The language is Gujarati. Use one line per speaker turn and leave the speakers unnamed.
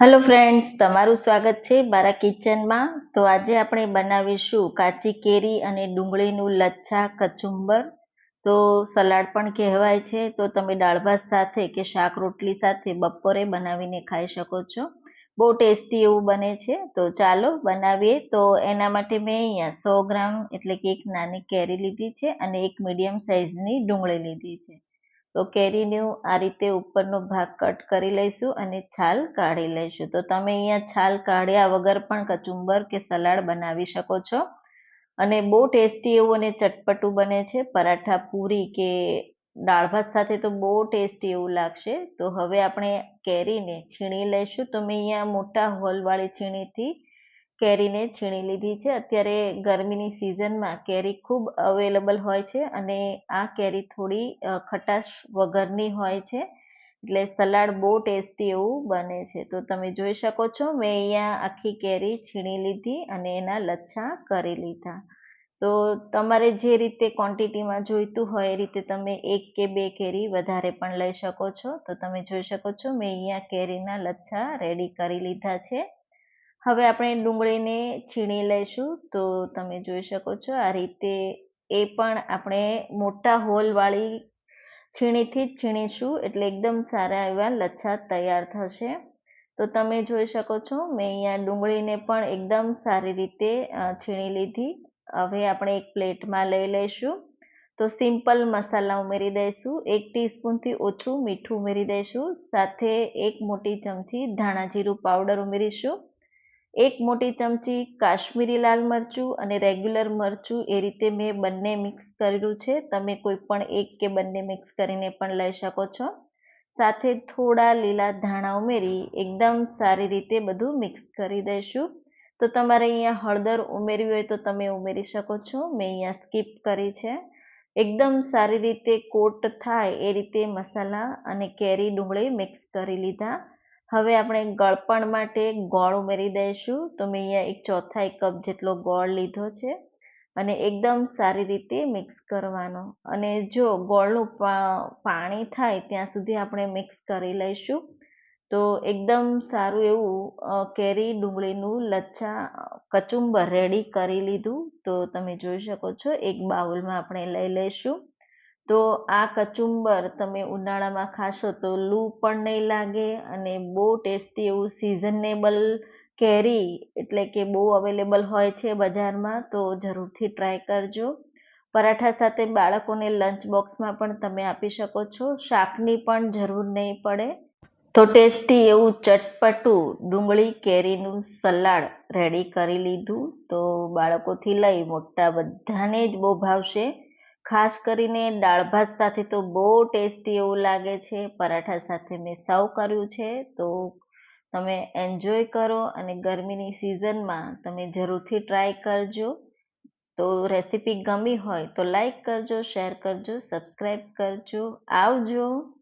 હેલો ફ્રેન્ડ્સ તમારું સ્વાગત છે મારા કિચનમાં. તો આજે આપણે બનાવીશું કાચી કેરી અને ડુંગળીનું લચ્છા, કચુંબર. તો સલાડ પણ કહેવાય છે. તો તમે દાળ ભાત સાથે કે શાક રોટલી સાથે બપોરે બનાવીને ખાઈ શકો છો. બહુ ટેસ્ટી એવું બને છે. તો ચાલો બનાવીએ. તો એના માટે મેં અહીંયા સો ગ્રામ એટલે કે એક નાની કેરી લીધી છે અને એક મીડિયમ સાઇઝની ડુંગળી લીધી છે. તો કેરીનું આ રીતે ઉપરનો ભાગ કટ કરી લઈશું અને છાલ કાઢી લઈશું. તો તમે અહીંયા છાલ કાઢ્યા વગર પણ કચુંબર કે સલાડ બનાવી શકો છો. અને બહુ ટેસ્ટી એવું અને ચટપટું બને છે. પરાઠા પૂરી કે દાળ ભાત સાથે તો બહુ ટેસ્ટી એવું લાગશે. તો હવે આપણે કેરીને છીણી લઈશું. તો મેં અહીંયા મોટા હોલવાળી છીણીથી કેરીને છીણી લીધી છે. અત્યારે ગરમીની સિઝનમાં કેરી ખૂબ અવેલેબલ હોય છે અને આ કેરી થોડી ખટાશ વગરની હોય છે. એટલે સલાડ બહુ ટેસ્ટી એવું બને છે. તો તમે જોઈ શકો છો, મેં અહીંયા આખી કેરી છીણી લીધી અને એના લચ્છા કરી લીધા. તો તમારે જે રીતે ક્વોન્ટિટીમાં જોઈતું હોય એ રીતે તમે એક કે બે કેરી વધારે પણ લઈ શકો છો. તો તમે જોઈ શકો છો, મેં અહીંયા કેરીના લચ્છા રેડી કરી લીધા છે. હવે આપણે ડુંગળીને છીણી લઈશું. તો તમે જોઈ શકો છો આ રીતે એ પણ આપણે મોટા હોલવાળી છીણીથી જ છીણીશું. એટલે એકદમ સારા એવા લચ્છા તૈયાર થશે. તો તમે જોઈ શકો છો, મેં અહીંયા ડુંગળીને પણ એકદમ સારી રીતે છીણી લીધી. હવે આપણે એક પ્લેટમાં લઈ લઈશું. તો સિમ્પલ મસાલા ઉમેરી દઈશું. એક ટીસ્પૂનથી ઓછું મીઠું ઉમેરી દઈશું. સાથે એક મોટી ચમચી ધાણા જીરું પાવડર ઉમેરીશું. એક મોટી ચમચી કાશ્મીરી લાલ મરચું અને રેગ્યુલર મરચું એ રીતે મેં બંને મિક્સ કર્યું છે. તમે કોઈ પણ એક કે બંને મિક્સ કરીને પણ લઈ શકો છો. સાથે થોડા લીલા ધાણા ઉમેરી એકદમ સારી રીતે બધું મિક્સ કરી દઈશું. તો તમારે અહીંયા હળદર ઉમેરવી હોય તો તમે ઉમેરી શકો છો. મેં અહીંયા સ્કીપ કરી છે. એકદમ સારી રીતે કોટ થાય એ રીતે મસાલા અને કેરી ડુંગળી મિક્સ કરી લીધા. હવે આપણે ગળપણ માટે ગોળ ઉમેરી દઈશું. તો મેં અહીંયા એક ચોથાઈ કપ જેટલો ગોળ લીધો છે અને એકદમ સારી રીતે મિક્સ કરવાનો. અને જો ગોળનું પાણી થાય ત્યાં સુધી આપણે મિક્સ કરી લઈશું. તો એકદમ સારું એવું કેરી, ડુંગળીનું લચ્છા, કચુંબર રેડી કરી લીધું. તો તમે જોઈ શકો છો, એક બાઉલમાં આપણે લઈ લઈશું. તો આ કચુંબર તમે ઉનાળામાં ખાશો તો લૂ પણ નહીં લાગે અને બહુ ટેસ્ટી એવું સિઝનેબલ કેરી એટલે કે બહુ અવેલેબલ હોય છે બજારમાં તો જરૂરથી ટ્રાય કરજો. પરાઠા સાથે બાળકોને લંચ બોક્સમાં પણ તમે આપી શકો છો. શાકની પણ જરૂર નહીં પડે. તો ટેસ્ટી એવું ચટપટું ડુંગળી કેરીનું સલાડ રેડી કરી લીધું. તો બાળકોથી લઈ મોટા બધાને જ બહુ ભાવશે ખાસ કરીને દાળ ભાત સાથે તો બહુ ટેસ્ટી એવું લાગે છે. પરાઠા સાથે મેં સર્વ કર્યું છે. તો તમે એન્જોય કરો અને ગરમીની સિઝનમાં તમે જરૂરથી ટ્રાય કરજો. તો રેસીપી ગમી હોય તો લાઈક કરજો શેર કરજો સબસ્ક્રાઈબ કરજો. આવજો.